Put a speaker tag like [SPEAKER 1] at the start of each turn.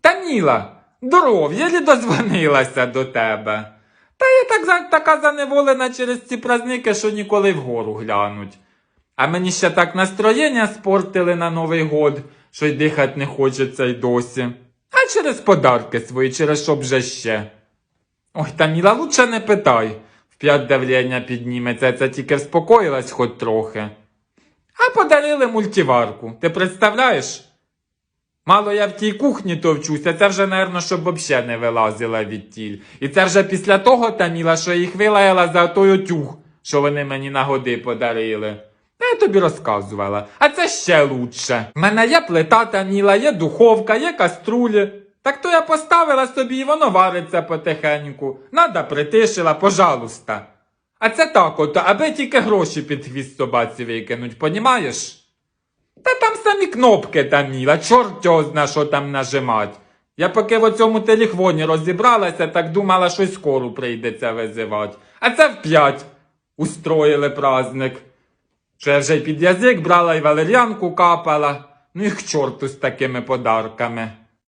[SPEAKER 1] Таміла, здоров, єлі дозвонилася до тебе. Та я так така заневолена через ці праздники, що ніколи вгору глянуть. А мені ще так настроєння спортили на Новий год, що й дихать не хочеться й досі. А через подарки свої, через що б же ще. Ой, Таміла, лучше не питай. В п'ять давлення підніметься, це тільки вспокоїлась хоч трохи. А подарили мультиварку. Ти представляєш? Мало я в тій кухні товчуся, це вже, напевно, щоб взагалі не вилазила відтіль. І це вже після того, Таміла, що їх вилаяла за той отюг, що вони мені на годи подарили. Та я тобі розказувала. А це ще лучше. В мене є плита Таміла, є духовка, є каструлі. Так то я поставила собі і воно вариться потихеньку. Надо притишила, пожалуйста. А це так от, аби тільки гроші під хвіст собаці викинуть, понімаєш? Та там самі кнопки Таміла, чорт його зна, що там нажимать. Я поки в оцьому телефоні розібралася, так думала, що скору прийдеться визивати. А це в п'ять устроїли праздник. Що я вже й під язик брала і валер'янку капала. Ну і к чорту з такими подарками.